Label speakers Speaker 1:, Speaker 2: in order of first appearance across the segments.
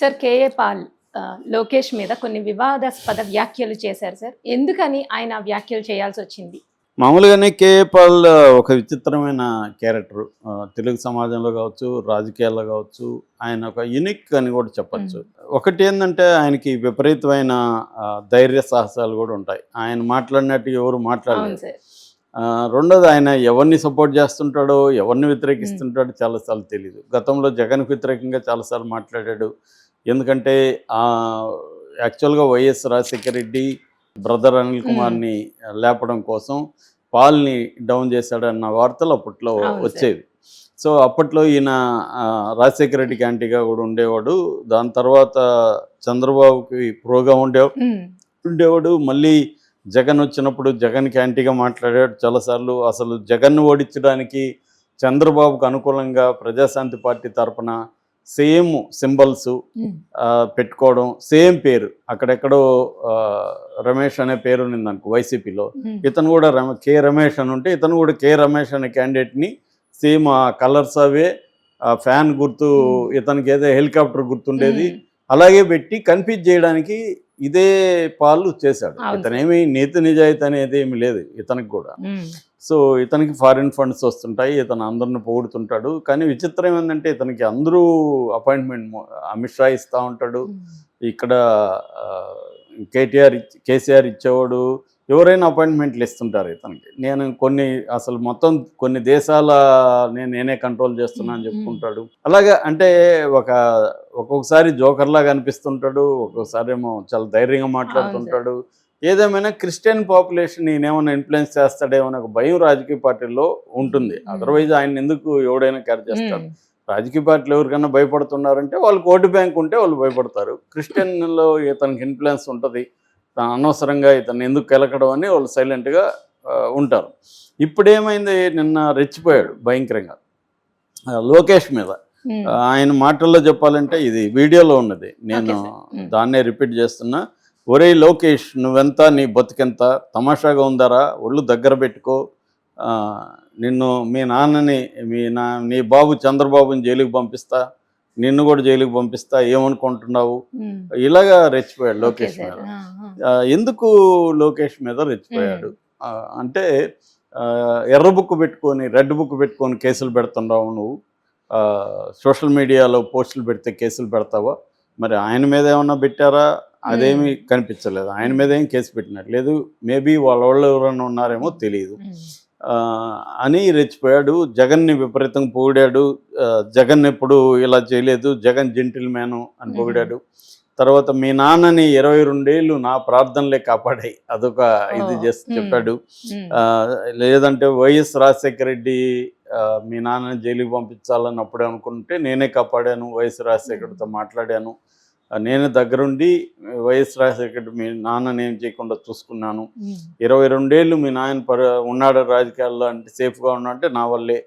Speaker 1: Sir KA Paul Lokesh మీద కొన్ని వివాదాస్పద వ్యాఖ్యలు చేశారు సార్. ఎందుకని ఆయన వ్యాఖ్యలు చేయాల్సి వచ్చింది?
Speaker 2: మామూలుగానే కేఏ పాల్ ఒక విచిత్రమైన క్యారెక్టర్. తెలుగు సమాజంలో కావచ్చు రాజకీయాల్లో కావచ్చు ఆయన ఒక యునిక్ అని కూడా చెప్పచ్చు. ఒకటి ఏంటంటే ఆయనకి విపరీతమైన ధైర్య సాహసాలు కూడా ఉంటాయి. ఆయన మాట్లాడినట్టు ఎవరు మాట్లాడలేదు రెండోది ఆయన ఎవరిని సపోర్ట్ చేస్తుంటాడో ఎవరిని వ్యతిరేకిస్తుంటాడో చాలాసార్లు తెలియదు గతంలో జగన్కి వ్యతిరేకంగా చాలాసార్లు మాట్లాడాడు. ఎందుకంటే యాక్చువల్గా వైఎస్ రాజశేఖర రెడ్డి బ్రదర్ అనిల్ కుమార్ని లేపడం కోసం పాల్ని డౌన్ చేశాడన్న వార్తలు అప్పట్లో. వచ్చేవి. సో అప్పట్లో ఈయన రాజశేఖర రెడ్డికి యాంటీగా కూడా ఉండేవాడు. దాని తర్వాత చంద్రబాబుకి ప్రోగా ఉండే
Speaker 1: ఉమ్,
Speaker 2: ఉండేవాడు. మళ్ళీ జగన్ వచ్చినప్పుడు జగన్కి యాంటీగా మాట్లాడాడు చాలాసార్లు. అసలు జగన్ను ఓడించడానికి చంద్రబాబుకు అనుకూలంగా ప్రజాశాంతి పార్టీ తరపున సేమ్ సింబల్స్ పెట్టుకోవడం సేమ్ పేరు. అక్కడెక్కడో రమేష్ అనే పేరు ఉంది అనుకో వైసీపీలో ఇతను కూడా రమ కే రమేష్ అని ఉంటే ఇతను కూడా కే రమేష్ అనే క్యాండిడేట్ని సేమ్ ఆ కలర్స్ అవే ఫ్యాన్ గుర్తు. ఇతనికి ఏదో హెలికాప్టర్ గుర్తుండేది. అలాగే పెట్టి కన్ఫ్యూజ్ చేయడానికి ఇదే పాలు చేశాడు. ఇతనేమి నీతి నిజాయితీ అనేది ఏమి లేదు ఇతనికి కూడా. సో ఇతనికి ఫారిన్ ఫండ్స్ వస్తుంటాయి ఇతను అందరిని పొగుడుతుంటాడు. కానీ విచిత్రం ఏంటంటే ఇతనికి అందరూ అపాయింట్మెంట్ అమిత్ షా ఇస్తూ ఉంటాడు.
Speaker 1: ఉమ్,
Speaker 2: ఇక్కడ కేటీఆర్ కేసీఆర్ ఇచ్చేవాడు ఎవరైనా అపాయింట్మెంట్లు ఇస్తుంటారు ఇతనికి. నేను కొన్ని అసలు మొత్తం కొన్ని దేశాల నేను నేనే కంట్రోల్ చేస్తున్నా అని చెప్పుకుంటాడు. అలాగే అంటే ఒక ఒక్కొక్కసారి జోకర్లాగా అనిపిస్తుంటాడు ఒక్కొక్కసారి ఏమో చాలా ధైర్యంగా మాట్లాడుతుంటాడు. ఏదేమైనా క్రిస్టియన్ పాపులేషన్ ఈయనేమైనా ఇన్ఫ్లుయెన్స్ చేస్తాడేమో ఒక భయం రాజకీయ పార్టీల్లో ఉంటుంది. అదర్వైజ్ ఆయన ఎందుకు ఎవడైనా కేర్ చేస్తాడు? రాజకీయ పార్టీలు ఎవరికైనా భయపడుతున్నారంటే వాళ్ళకి ఓటు బ్యాంక్ ఉంటే వాళ్ళు భయపడతారు. క్రిస్టియన్లో ఇతనికి ఇన్ఫ్లుయెన్స్ ఉంటుంది. అనవసరంగా ఇతను ఎందుకు కెలకడం అని వాళ్ళు సైలెంట్గా ఉంటారు. ఇప్పుడు ఏమైంది నిన్న రెచ్చిపోయాడు భయంకరంగా. లోకేష్ మీద. ఆయన మాటల్లో చెప్పాలంటే ఇది వీడియోలో ఉన్నది. నేను. దాన్నే రిపీట్ చేస్తున్నా. ఒరే లోకేష్ నువ్వెంత? నీ బతుకెంత? తమాషాగా ఉందారా? ఒళ్ళు దగ్గర పెట్టుకో. నిన్ను మీ నాన్నని మీ నా నీ బాబు చంద్రబాబుని జైలుకి పంపిస్తా. నిన్ను కూడా జైలుకి పంపిస్తా. ఏమనుకుంటున్నావు? ఇలాగా రెచ్చిపోయాడు లోకేష్ మీద. ఎందుకు లోకేష్ మీద రెచ్చిపోయాడు? అంటే ఎర్ర బుక్ పెట్టుకొని రెడ్ బుక్ పెట్టుకొని కేసులు పెడుతున్నావు నువ్వు. సోషల్ మీడియాలో పోస్టులు పెడితే కేసులు పెడతావా? మరి ఆయన మీద ఏమన్నా పెట్టారా? అదేమీ కనిపించలేదు. ఆయన మీద ఏం కేసు పెట్టినట్టు లేదు. మేబీ వాళ్ళ వాళ్ళు ఎవరైనా ఉన్నారేమో తెలియదు అని రెచ్చిపోయాడు. జగన్ని విపరీతంగా పొగిడాడు. జగన్ ఎప్పుడు ఇలా చేయలేదు. జగన్ జెంటిల్ మ్యాను అని. పొగిడాడు. తర్వాత మీ నాన్నని ఇరవై రెండేళ్ళు నా ప్రార్థనలే కాపాడాయి. అదొక ఇది. చేసి. చెప్పాడు. లేదంటే వైఎస్ రాజశేఖర రెడ్డి మీ నాన్నని జైలుకి పంపించాలని అప్పుడే అనుకుంటే నేనే కాపాడాను. వైఎస్ రాజశేఖర్తో మాట్లాడాను. నేనే దగ్గరుండి వైఎస్ రాజశేఖర్ మీ నాన్నని ఏం చేయకుండా చూసుకున్నాను. ఇరవై రెండేళ్ళు మీ నాయన పర ఉన్నాడు రాజకీయాల్లో అంటే సేఫ్గా ఉన్నా అంటే నా వల్లే.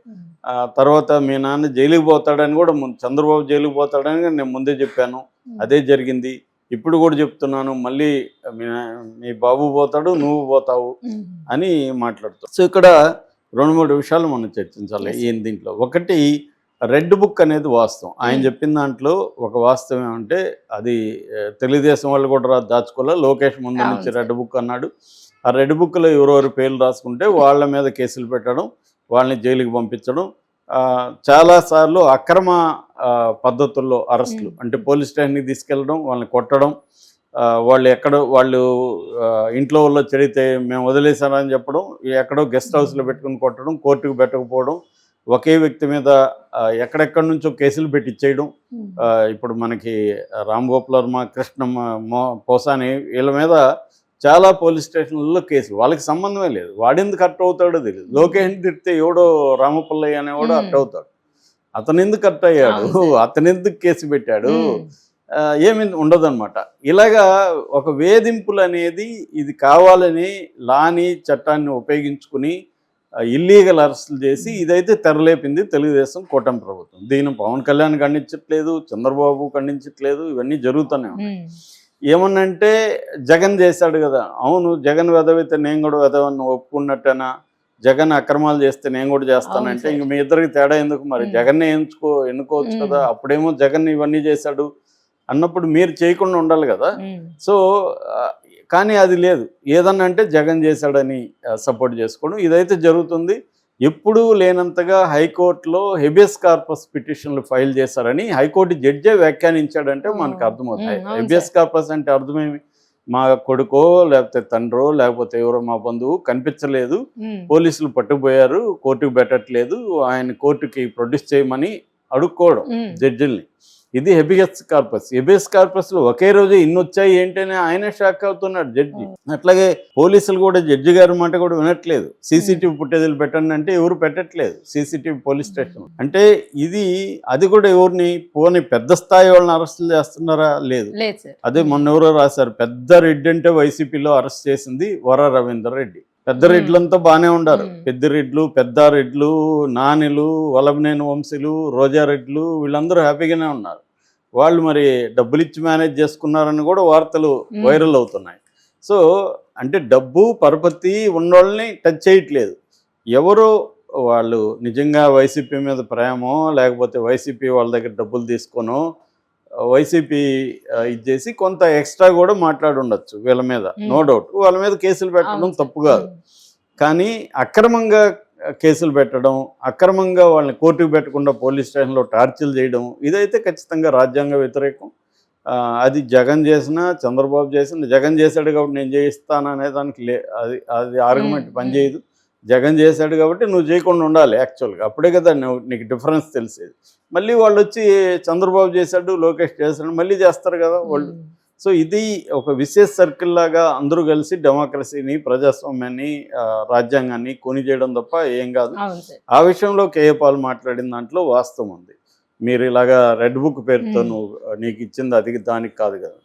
Speaker 2: తర్వాత మీ నాన్న జైలుకి పోతాడని కూడా ముందు చంద్రబాబు జైలుకి పోతాడని నేను ముందే చెప్పాను. అదే జరిగింది. ఇప్పుడు కూడా చెప్తున్నాను మళ్ళీ మీ బాబు పోతాడు నువ్వు పోతావు అని మాట్లాడుతాం. సో ఇక్కడ రెండు మూడు విషయాలు మనం చర్చించాలి. ఈ దీంట్లో. ఒకటి రెడ్ బుక్ అనేది వాస్తవం ఆయన. చెప్పిన దాంట్లో ఒక వాస్తవం ఏమంటే అది తెలుగుదేశం వాళ్ళు కూడా రా- దాచుకోలే లోకేష్ ముందు నుంచి. రెడ్ బుక్ అన్నాడు ఆ రెడ్ బుక్లో ఎవరెవరు పేర్లు రాసుకుంటే వాళ్ళ మీద కేసులు పెట్టడం వాళ్ళని జైలుకి పంపించడం చాలాసార్లు అక్రమ పద్ధతుల్లో అరెస్టులు. అంటే పోలీస్ స్టేషన్కి తీసుకెళ్ళడం వాళ్ళని కొట్టడం వాళ్ళు ఎక్కడో వాళ్ళు ఇంట్లో వాళ్ళు చెడితే మేము వదిలేసారని చెప్పడం ఎక్కడో గెస్ట్ హౌస్లో పెట్టుకుని కొట్టడం కోర్టుకు పెట్టకపోవడం ఒకే వ్యక్తి మీద ఎక్కడెక్కడి నుంచో కేసులు పెట్టించేయడం ఇప్పుడు మనకి రామ్ గోపాల్ వర్మ కృష్ణమ్మ మో పోసాని వీళ్ళ మీద చాలా పోలీస్ స్టేషన్లలో కేసులు. వాళ్ళకి సంబంధమే లేదు. వాడెందుకు అట్ అవుతాడో తెలియదు లోకేష్ తిడితే ఎవడో రామపల్లయ్య అనేవాడు అట్. అవుతాడు. అతను ఎందుకు అట్ అయ్యాడు. అతను ఎందుకు కేసు పెట్టాడు? ఏమి ఉండదన్నమాట. ఇలాగా ఒక వేధింపులు అనేది ఇది కావాలని లాని చట్టాన్ని ఉపయోగించుకుని ఇల్లీగల్ అరెస్టులు చేసి ఇదైతే తెరలేపింది తెలుగుదేశం కూటమి ప్రభుత్వం. దీని పవన్ కళ్యాణ్ ఖండించట్లేదు చంద్రబాబు ఖండించట్లేదు ఇవన్నీ జరుగుతూనే ఉన్నాయి. ఏమన్నంటే జగన్ చేశాడు కదా. అవును జగన్ వెదవైతే నేను కూడా వెదవని ఒప్పుకున్నట్టేనా? జగన్ అక్రమాలు చేస్తే నేను కూడా చేస్తానంటే ఇంక మీ ఇద్దరికి తేడా ఎందుకు మరి. జగన్నే ఎంచుకో ఎన్నుకోవచ్చు. కదా. అప్పుడేమో జగన్ ఇవన్నీ చేశాడు అన్నప్పుడు మీరు చేయకుండా ఉండాలి కదా. సో కానీ అది లేదు. ఏదన్నా అంటే జగన్ చేశాడని సపోర్ట్ చేసుకోవడం. ఇదైతే జరుగుతుంది. ఎప్పుడూ లేనంతగా హైకోర్టులో హెబియస్ కార్పస్ పిటిషన్లు ఫైల్ చేశారని హైకోర్టు జడ్జే వ్యాఖ్యానించాడంటే మనకు. అర్థమవుతాయి. హెబియస్ కార్పస్ అంటే అర్థమేమి? మా కొడుకో లేకపోతే తండ్రో లేకపోతే ఎవరో మా బంధువు కనిపించలేదు. పోలీసులు పట్టుకుపోయారు. కోర్టుకు పెట్టట్లేదు. ఆయన కోర్టుకి ప్రొడ్యూస్ చేయమని అడుక్కోవడం జడ్జిల్ని. ఇది హెబియస్ కార్పస్. హెబియస్ కార్పస్లో ఒకే రోజు ఇన్ని వచ్చాయి ఏంటని ఆయనే షాక్ అవుతున్నాడు జడ్జి. అట్లాగే పోలీసులు కూడా జడ్జి గారి మాట కూడా వినట్లేదు. సీసీటీవీ ఫుటేజీలు పెట్టండి అంటే ఎవరు పెట్టట్లేదు సీసీటీవీ పోలీస్ స్టేషన్ అంటే ఇది అది కూడా ఎవరిని పోని పెద్ద స్థాయి వాళ్ళని అరెస్ట్ చేస్తున్నారా? లేదు. అదే మొన్న ఎవరో రాశారు పెద్ద రెడ్డి అంటే వైసీపీలో అరెస్ట్ చేసింది వర రవీందర్ రెడ్డి. పెద్ద. రెడ్లంతా బాగానే ఉండారు. పెద్ద రెడ్లు పెద్ద రెడ్లు నానిలు వలభనేని వంశీలు రోజా రెడ్లు వీళ్ళందరూ హ్యాపీగానే ఉన్నారు వాళ్ళు మరి డబ్బులు ఇచ్చి మేనేజ్ చేసుకున్నారని కూడా వార్తలు. వైరల్ అవుతున్నాయి సో అంటే డబ్బు పరపతి ఉన్నోళ్ళని టచ్ చేయట్లేదు ఎవరో వాళ్ళు నిజంగా వైసీపీ మీద ప్రేమో లేకపోతే వైసీపీ వాళ్ళ దగ్గర డబ్బులు తీసుకోనో వైసీపీ ఇది చేసి కొంత ఎక్స్ట్రా కూడా మాట్లాడి ఉండొచ్చు వీళ్ళ మీద నో. డౌట్ వాళ్ళ మీద కేసులు పెట్టడం. తప్పు కాదు కానీ అక్రమంగా కేసులు పెట్టడం అక్రమంగా వాళ్ళని కోర్టుకు పెట్టకుండా పోలీస్ స్టేషన్లో టార్చర్లు చేయడం ఇదైతే ఖచ్చితంగా రాజ్యాంగ వ్యతిరేకం అది జగన్ చేసినా చంద్రబాబు చేసిన జగన్ చేశాడు కాబట్టి నేను చేయిస్తాను అనే దానికి లే అది అది ఆర్గ్యుమెంట్. పనిచేయదు జగన్ చేశాడు కాబట్టి నువ్వు చేయకుండా ఉండాలి యాక్చువల్గా అప్పుడే కదా నీకు డిఫరెన్స్ తెలిసేది. మళ్ళీ వాళ్ళు వచ్చి చంద్రబాబు చేశాడు లోకేష్ చేశాడు మళ్ళీ చేస్తారు కదా వాళ్ళు. సో ఇది ఒక విశేష సర్కిల్ లాగా అందరూ కలిసి డెమోక్రసీని ప్రజాస్వామ్యాన్ని రాజ్యాంగాన్ని కొని చేయడం తప్ప ఏం కాదు. ఆ విషయంలో కేఏ పాల్ మాట్లాడిన దాంట్లో వాస్తవం ఉంది. మీరు ఇలాగా రెడ్ బుక్ పేరుతో. నువ్వు నీకు ఇచ్చింది అది దానికి కాదు కదా.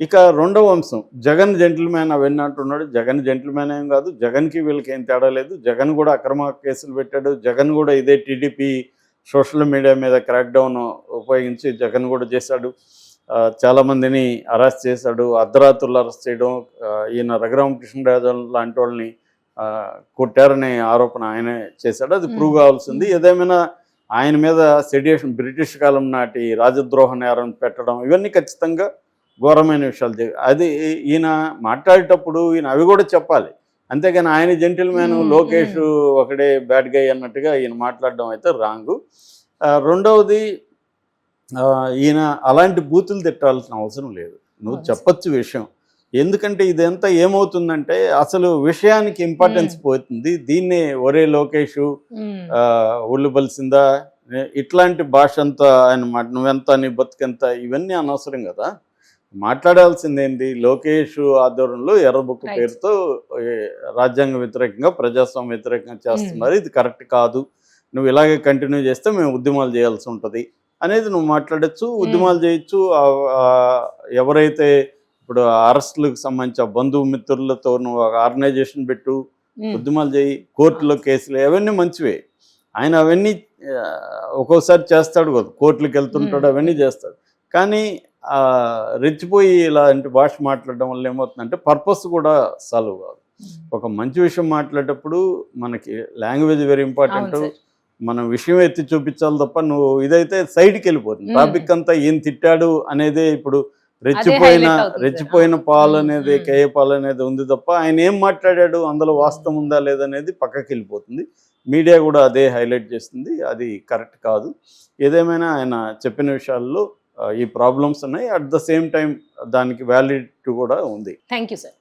Speaker 2: ఇక రెండవ అంశం జగన్ జెంటిల్మ్యాన్ అవన్నీ అంటున్నాడు. జగన్ జెంటిల్మ్యాన్ ఏం కాదు జగన్కి వీళ్ళకి ఏం తేడా లేదు. జగన్ కూడా అక్రమ కేసులు పెట్టాడు. జగన్ కూడా ఇదే టీడీపీ సోషల్ మీడియా మీద క్రాక్ డౌన్ ఉపయోగించి జగన్ కూడా చేశాడు. ఆ, చాలా మందిని అరెస్ట్ చేశాడు. అర్ధరాత్రులు అరెస్ట్ చేయడం ఈయన రఘురామకృష్ణరాజు లాంటి వాళ్ళని కొట్టారనే ఆరోపణ ఆయనే చేశాడు. అది ప్రూవ్. కావాల్సింది. ఏదేమైనా ఆయన మీద సెడియేషన్ బ్రిటిష్ కాలం నాటి రాజద్రోహ నేరం పెట్టడం ఇవన్నీ ఖచ్చితంగా ఘోరమైన విషయాలు అది ఈయన మాట్లాడేటప్పుడు ఈయన అవి కూడా చెప్పాలి. అంతేగాని ఆయన జెంటిల్మ్యాన్ లోకేష్ ఒకడే బ్యాడ్ గై అన్నట్టుగా ఈయన మాట్లాడడం అయితే రాంగు రెండవది ఈయన అలాంటి బూతులు తిట్టాల్సిన అవసరం లేదు. నువ్వు. చెప్పొచ్చు విషయం. ఎందుకంటే ఇదంతా ఏమవుతుందంటే అసలు విషయానికి ఇంపార్టెన్స్. పోతుంది. దీన్నే ఒరే లోకేష్
Speaker 1: ఉమ్,
Speaker 2: ఆ, ఒళ్ళు బలిసిందా? ఏ- ఇట్లాంటి భాష అంతా ఆయన మాట నువ్వెంత నీ బతుకెంత ఇవన్నీ అనవసరం కదా. మాట్లాడాల్సింది ఏంటి లోకేష్ ఆధ్వర్యంలో ఎర్ర బుక్. పేరుతో రాజ్యాంగ వ్యతిరేకంగా ప్రజాస్వామ్య వ్యతిరేకంగా చేస్తున్నారు. ఇది కరెక్ట్ కాదు. నువ్వు ఇలాగే కంటిన్యూ చేస్తే మేము ఉద్యమాలు చేయాల్సి ఉంటుంది అనేది నువ్వు మాట్లాడచ్చు ఉద్యమాలు చేయొచ్చు. ఎవరైతే ఇప్పుడు అరెస్టులకు సంబంధించి బంధువు మిత్రులతో నువ్వు ఆర్గనైజేషన్ పెట్టు
Speaker 1: ఉమ్,
Speaker 2: ఉద్యమాలు చేయి కోర్టులో కేసులు అవన్నీ మంచివే. ఆయన అవన్నీ ఒక్కోసారి చేస్తాడు కదా కోర్టులకు వెళ్తుంటాడు. అవన్నీ చేస్తాడు. కానీ రెచ్చిపోయి ఇలాంటి భాష మాట్లాడడం వల్ల ఏమవుతుందంటే పర్పస్ కూడా సాల్వ్ కాదు
Speaker 1: ఉమ్.
Speaker 2: ఒక మంచి విషయం మాట్లాడేటప్పుడు మనకి లాంగ్వేజ్ వెరీ ఇంపార్టెంట్. మనం విషయం ఎత్తి చూపించాలి తప్ప నువ్వు ఇదైతే సైడ్కి వెళ్ళిపోతుంది. టాపిక్ అంతా ఏం తిట్టాడు అనేదే ఇప్పుడు రెచ్చిపోయిన. రెచ్చిపోయిన పాలు. అనేది. కేఏ పాలు అనేది ఉంది తప్ప ఆయన ఏం మాట్లాడాడు అందులో వాస్తవం ఉందా లేదనేది పక్కకి వెళ్ళిపోతుంది మీడియా కూడా అదే హైలైట్ చేస్తుంది అది కరెక్ట్ కాదు ఏదేమైనా ఆయన చెప్పిన విషయాల్లో ఈ ప్రాబ్లమ్స్ ఉన్నాయి. అట్ ద సేమ్ టైం దానికి వ్యాలిడిటీ కూడా ఉంది.
Speaker 1: Thank you sir